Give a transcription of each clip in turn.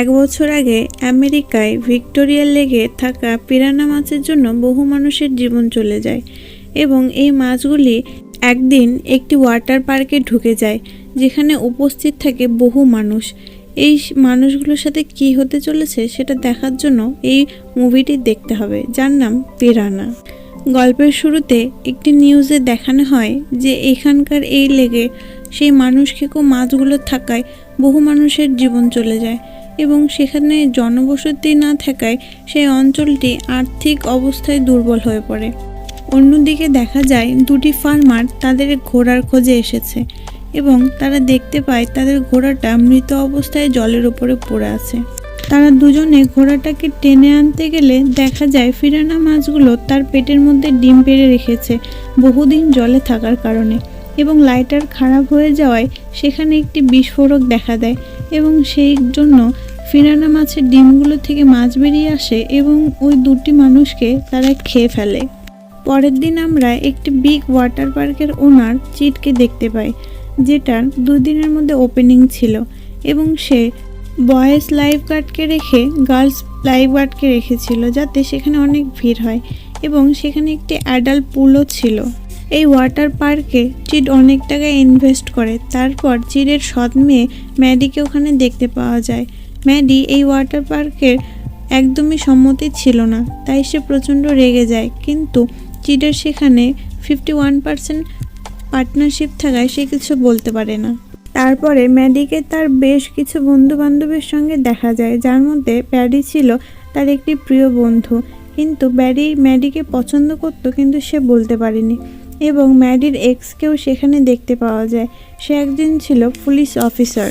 এক বছর আগে আমেরিকায় ভিক্টোরিয়া লেগে থাকা পিরানা মাছের জন্য বহু মানুষের জীবন চলে যায় এবং এই মাছগুলি একদিন একটি ওয়াটার পার্কে ঢুকে যায়, যেখানে উপস্থিত থাকে বহু মানুষ। এই মানুষগুলোর সাথে কি হতে চলেছে সেটা দেখার জন্য এই মুভিটি দেখতে হবে, যার নাম পিরানা। গল্পের শুরুতে একটি নিউজে দেখানো হয় যে এখানকার এই লেগে সেই মানুষ খেকো মাছগুলো থাকায় বহু মানুষের জীবন চলে যায়। এবং সেখানে জনবসতি না থাকায় সেই অঞ্চলটি আর্থিক অবস্থায় দুর্বল হয়ে পড়ে। অন্যদিকে দেখা যায়, দুটি ফার্মার তাদের ঘোড়ার খোঁজে এসেছে এবং তারা দেখতে পায় তাদের ঘোড়াটা মৃত অবস্থায় জলের উপরে পড়ে আছে। তারা দুজনে ঘোড়াটাকে টেনে আনতে গেলে দেখা যায়, ফিরানা মাছগুলো তার পেটের মধ্যে ডিম পেড়ে রেখেছে বহুদিন জলে থাকার কারণে এবং লাইটার খারাপ হয়ে যাওয়ায় সেখানে একটি বিস্ফোরক দেখা দেয়। এবং সেই জন্য ফিরানা মাছের ডিমগুলো থেকে মাছ বেরিয়ে আসে এবং ওই দুটি মানুষকে তারা খেয়ে ফেলে। পরের দিন আমরা একটি বিগ ওয়াটার পার্কের ওনার চিটকে দেখতে পাই, যেটার দুদিনের মধ্যে ওপেনিং ছিল এবং সে বয়েজ লাইফ গার্ডকে রেখে গার্লস লাইফ গার্ডকে রেখেছিল যাতে সেখানে অনেক ভিড় হয় এবং সেখানে একটি অ্যাডাল্ট পুলও ছিল। এই ওয়াটার পার্কে চিড অনেক টাকা ইনভেস্ট করে। তারপর চিডের সৎ মেয়ে ম্যাডিকে ওখানে দেখতে পাওয়া যায়। ম্যাডি এই ওয়াটার পার্কের একদমই সম্মতি ছিল না, তাই সে প্রচণ্ড রেগে যায়। কিন্তু চিডের সেখানে ফিফটি ওয়ান পার্সেন্ট পার্টনারশিপ থাকায় সে কিছু বলতে পারে না। তারপরে ম্যাডিকে তার বেশ কিছু বন্ধু বান্ধবের সঙ্গে দেখা যায়, যার মধ্যে প্যাডি ছিল তার একটি প্রিয় বন্ধু। কিন্তু ব্যাডি ম্যাডিকে পছন্দ করতো, কিন্তু সে বলতে পারেনি। এবং ম্যাডির এক্সকেও সেখানে দেখতে পাওয়া যায়। সে একদিন ছিল পুলিশ অফিসার।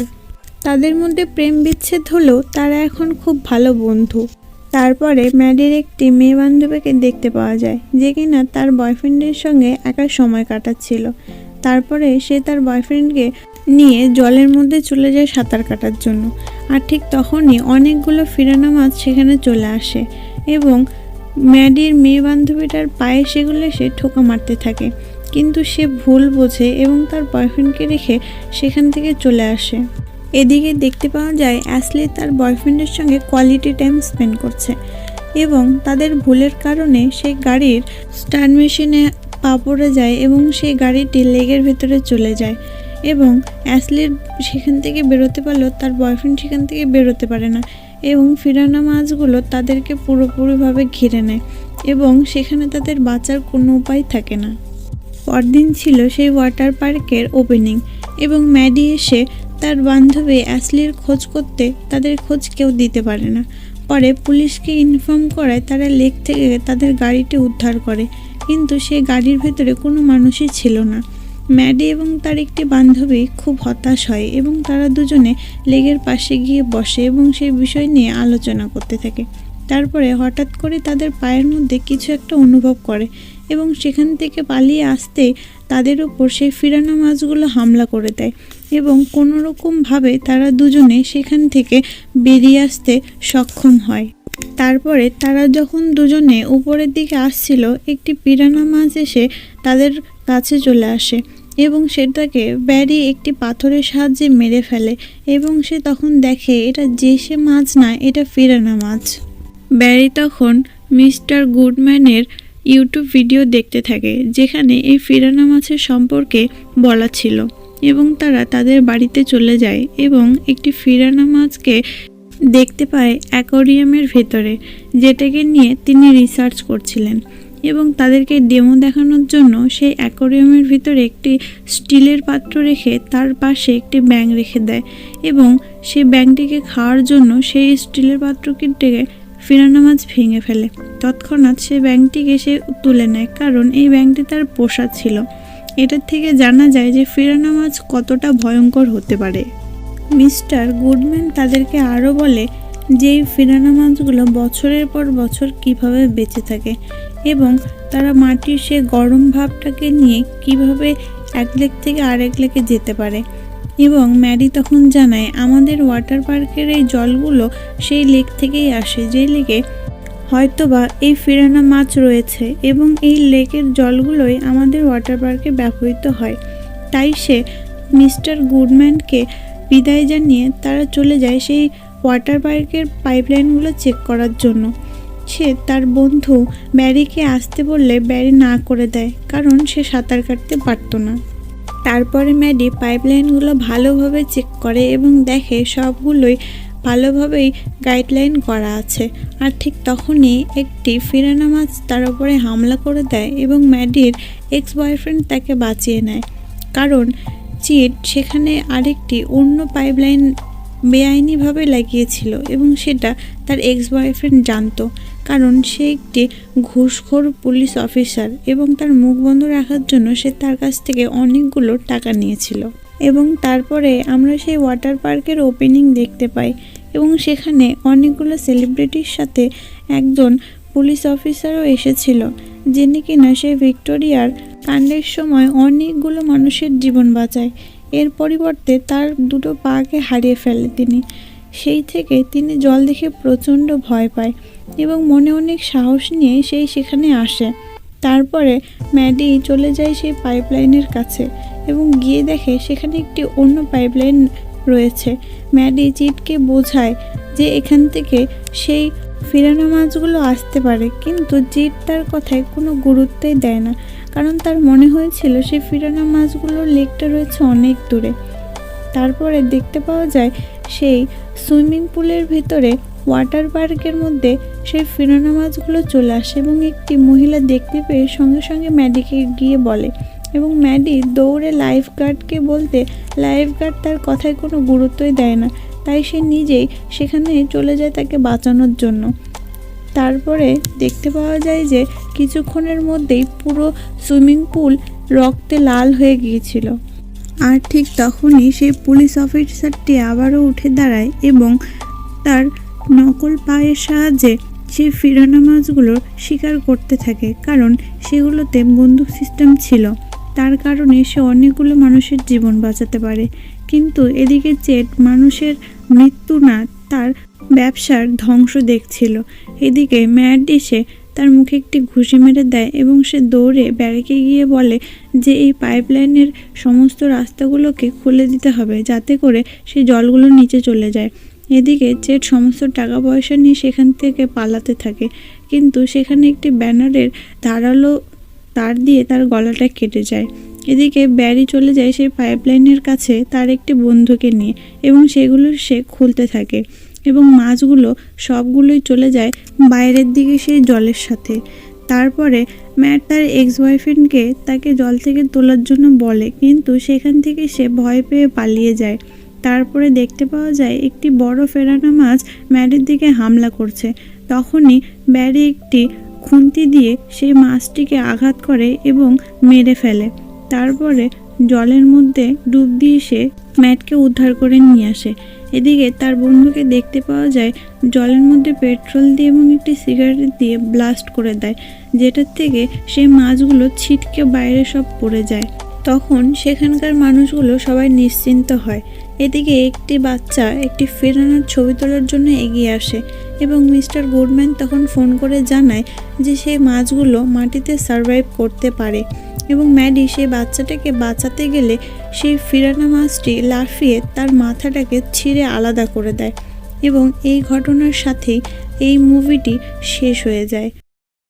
তাদের মধ্যে প্রেম বিচ্ছেদ হলেও তারা এখন খুব ভালো বন্ধু। তারপরে ম্যাডির একটি মেয়ে বান্ধবীকে দেখতে পাওয়া যায়, যে কিনা তার বয়ফ্রেন্ডের সঙ্গে একা সময় কাটাচ্ছিল। তারপরে সে তার বয়ফ্রেন্ডকে নিয়ে জলের মধ্যে চলে যায় সাঁতার কাটার জন্য। আর ঠিক তখনই অনেকগুলো ফিরানা মাছ সেখানে চলে আসে এবং ম্যাডির মেয়ে বান্ধবীটার পায়ে সেগুলো এসে ঠোকা মারতে থাকে। কিন্তু সে ভুল বোঝে এবং তার বয়ফ্রেন্ডকে রেখে সেখান থেকে চলে আসে। এদিকে দেখতে পাওয়া যায়, অ্যাসলি তার বয়ফ্রেন্ডের সঙ্গে কোয়ালিটি টাইম স্পেন্ড করছে এবং তাদের ভুলের কারণে সেই গাড়ির স্টার মেশিনে পা পড়ে যায় এবং সেই গাড়িটি লেগের ভেতরে চলে যায় এবং অ্যাসলির সেখান থেকে বেরোতে পারলেও তার বয়ফ্রেন্ড সেখান থেকে বেরোতে পারে না। এবং ফিরানা মাছগুলো তাদেরকে পুরোপুরিভাবে ঘিরে নেয় এবং সেখানে তাদের বাঁচার কোনো উপায় থাকে না। পরদিন ছিল সেই ওয়াটার পার্কের ওপেনিং এবং ম্যাডি এসে তার বান্ধবী অ্যাসলির খোঁজ করতে তাদের খোঁজ কেউ দিতে পারে না। পরে পুলিশকে ইনফর্ম করায় তারা লেক থেকে তাদের গাড়িটি উদ্ধার করে। কিন্তু সেই গাড়ির ভেতরে কোনো মানুষই ছিল না। ম্যাডি এবং তার একটি বান্ধবী খুব হতাশ হয় এবং তারা দুজনে লেগের পাশে গিয়ে বসে এবং সেই বিষয় নিয়ে আলোচনা করতে থাকে। তারপরে হঠাৎ করে তাদের পায়ের মধ্যে কিছু একটা অনুভব করে এবং সেখান থেকে পালিয়ে আসতে তাদের উপর সেই ফিরানো মাছগুলো হামলা করে দেয় এবং কোনো রকমভাবে তারা দুজনে সেখান থেকে বেরিয়ে আসতে সক্ষম হয়। তারপরে তারা যখন দুজনে উপরের দিকে আসছিল, একটি পিরানা মাছ এসে তাদের কাছে চলে আসে। এবং সেটাকে ব্যারি একটি পাথরের সাহায্যে মেরে ফেলে এবং সে তখন দেখে, এটা যে সে মাছ না, এটা ফিরানা মাছ। ব্যারি তখন মিস্টার গুডম্যানের ইউটিউব ভিডিও দেখতে থাকে, যেখানে এই ফিরানা মাছের সম্পর্কে বলা ছিল এবং তারা তাদের বাড়িতে চলে যায় এবং একটি ফিরানা মাছকে দেখতে পায় অ্যাকোরিয়ামের ভেতরে, যেটাকে নিয়ে তিনি রিসার্চ করছিলেন। এবং তাদেরকে ডেমো দেখানোর জন্য সেই অ্যাকোরিয়ামের ভিতরে একটি স্টিলের পাত্র রেখে তার পাশে একটি ব্যাং রেখে দেয় এবং সেই ব্যাংটিকে খাওয়ার জন্য সেই স্টিলের পাত্র পাত্রটিকে ফিরানা মাছ ভেঙে ফেলে। তৎক্ষণাৎ সে ব্যাংকটিকে সে তুলে নেয়, কারণ এই ব্যাংকটি তার পোষা ছিল। এটার থেকে জানা যায় যে ফিরানা মাছ কতটা ভয়ঙ্কর হতে পারে। মিস্টার গুডম্যান তাদেরকে আরও বলে যে, এই ফিরানা মাছগুলো বছরের পর বছর কীভাবে বেঁচে থাকে এবং তারা মাটির সে গরম ভাবটাকে নিয়ে কীভাবে এক লেক থেকে আরেক লেকে যেতে পারে। এবং ম্যারি তখন জানায়, আমাদের ওয়াটার পার্কের এই জলগুলো সেই লেক থেকেই আসে, যে লেকে হয়তোবা এই ফিরানা মাছ রয়েছে এবং এই লেকের জলগুলোই আমাদের ওয়াটার পার্কে ব্যবহৃত হয়। তাই সে মিস্টার গুডম্যানকে বিদায় জানিয়ে তারা চলে যায় সেই ওয়াটার পার্কের পাইপলাইনগুলো চেক করার জন্য। সে তার বন্ধু ব্যারিকে আসতে বললে ব্যারি না করে দেয়, কারণ সে সাঁতার কাটতে পারতো না। তারপরে ম্যাডি পাইপলাইনগুলো ভালোভাবে চেক করে এবং দেখে সবগুলোই ভালোভাবেই গাইডলাইন করা আছে। আর ঠিক তখনই একটি ফিরানা মাছ তার উপরে হামলা করে দেয় এবং ম্যাডির এক্স বয়ফ্রেন্ড তাকে বাঁচিয়ে নেয়। কারণ চিট সেখানে আরেকটি অন্য পাইপলাইন বেআইনিভাবে লাগিয়েছিল এবং সেটা তার এক্স বয়ফ্রেন্ড জানতো। কারণ সে একটি ঘুষখোর পুলিশ অফিসার এবং তার মুখ বন্ধ রাখার জন্য সে তার কাছ থেকে অনেকগুলো টাকা নিয়েছিল। এবং তারপরে আমরা সেই ওয়াটার পার্কের ওপেনিং দেখতে পাই এবং সেখানে অনেকগুলো সেলিব্রিটির সাথে একজন পুলিশ অফিসারও এসেছিল, যিনি কিনা সে ভিক্টোরিয়ার কাণ্ডের সময় অনেকগুলো মানুষের জীবন বাঁচায়। এর পরিবর্তে তার দুটো পাকে হারিয়ে ফেলে তিনি। সেই থেকে তিনি জল দেখে প্রচণ্ড ভয় পায় এবং মনে অনেক সাহস নিয়ে সেই সেখানে আসে। তারপরে ম্যাডি চলে যায় সেই পাইপলাইনের কাছে এবং গিয়ে দেখে সেখানে একটি অন্য পাইপলাইন রয়েছে। ম্যাডি চিটকে বোঝায় যে এখান থেকে সেই ফিরানো মাছগুলো আসতে পারে, কিন্তু জিট তার কথায় কোনো গুরুত্বই দেয় না। কারণ তার মনে হয়েছিল সেই ফিরানো মাছগুলোর লেকটা রয়েছে অনেক দূরে। তারপরে দেখতে পাওয়া যায় সেই সুইমিং পুলের ভিতরে ওয়াটার পার্কের মধ্যে সেই ফিরানো মাছগুলো চলে আসে এবং একটি মহিলা দেখতে পেয়ে সঙ্গে সঙ্গে ম্যাডিকে গিয়ে বলে এবং ম্যাডি দৌড়ে লাইফ গার্ডকে বলতে লাইফ গার্ড তার কথায় কোনো গুরুত্বই দেয় না, তাই সে নিজেই সেখানে চলে যায় তাকে বাঁচানোর জন্য। তারপরে দেখতে পাওয়া যায় যে কিছুক্ষণের মধ্যেই পুরো সুইমিং পুল রক্তে লাল হয়ে গিয়েছিল। আর ঠিক তখনই সেই পুলিশ অফিসারটি আবারও উঠে দাঁড়ায় এবং তার নকল পায়ের সাহায্যে সে ফিরানো মাছগুলোর শিকার করতে থাকে, কারণ সেগুলোতে বন্দুক সিস্টেম ছিল। তার কারণে সে অনেকগুলো মানুষের জীবন বাঁচাতে পারে। কিন্তু এদিকে চেট মানুষের মৃত্যু না, তার ব্যবসার ধ্বংস দেখছিল। এদিকে ম্যাড এসে তার মুখে একটি ঘুষি মেরে দেয় এবং সে দৌড়ে ব্যারেকে গিয়ে বলে যে, এই পাইপলাইনের সমস্ত রাস্তাগুলোকে খুলে দিতে হবে যাতে করে সেই জলগুলো নিচে চলে যায়। এদিকে চেট সমস্ত টাকা পয়সা নিয়ে সেখান থেকে পালাতে থাকে। কিন্তু সেখানে একটি ব্যানারের ধারালো তার দিয়ে তার গলাটা কেটে যায়। এদিকে ব্যারি চলে যায় সেই পাইপলাইনের কাছে তার একটি বন্ধুকে নিয়ে এবং সেগুলো সে খুলতে থাকে। এবং মাছগুলো সবগুলোই চলে যায় বাইরের দিকে সেই জলের সাথে। তারপরে ম্যাট তার এক্স বয়ফ্রেন্ডকে তাকে জল থেকে তোলার জন্য বলে, কিন্তু সেখান থেকে সে ভয় পেয়ে পালিয়ে যায়। তারপরে দেখতে পাওয়া যায় একটি বড় ফেরানা মাছ ম্যাডের দিকে হামলা করছে। তখনই ব্যারি একটি খুন্তি দিয়ে সেই মাছটিকে আঘাত করে এবং মেরে ফেলে। তারপরে জলের মধ্যে ডুব দিয়ে সে ম্যাটকে উদ্ধার করে নিয়ে আসে। এদিকে তার বন্ধুকে দেখতে পাওয়া যায়, জলের মধ্যে পেট্রোল দিয়ে এবং একটি সিগারেট দিয়ে ব্লাস্ট করে দেয়, যেটার থেকে সেই মাছগুলো ছিটকে বাইরে সব পড়ে যায়। তখন সেখানকার মানুষগুলো সবাই নিশ্চিন্ত হয়। এদিকে একটি বাচ্চা একটি ফেরানোর ছবি তোলার জন্য এগিয়ে আসে এবং মিস্টার গুডম্যান তখন ফোন করে জানায় যে সেই মাছগুলো মাটিতে সার্ভাইভ করতে পারে। এবং ম্যাডি সেই বাচ্চাটাকে বাঁচাতে গেলে সেই ফিরানা মাছটি লাফিয়ে তার মাথাটাকে ছিঁড়ে আলাদা করে দেয় এবং এই ঘটনার সাথেই এই মুভিটি শেষ হয়ে যায়।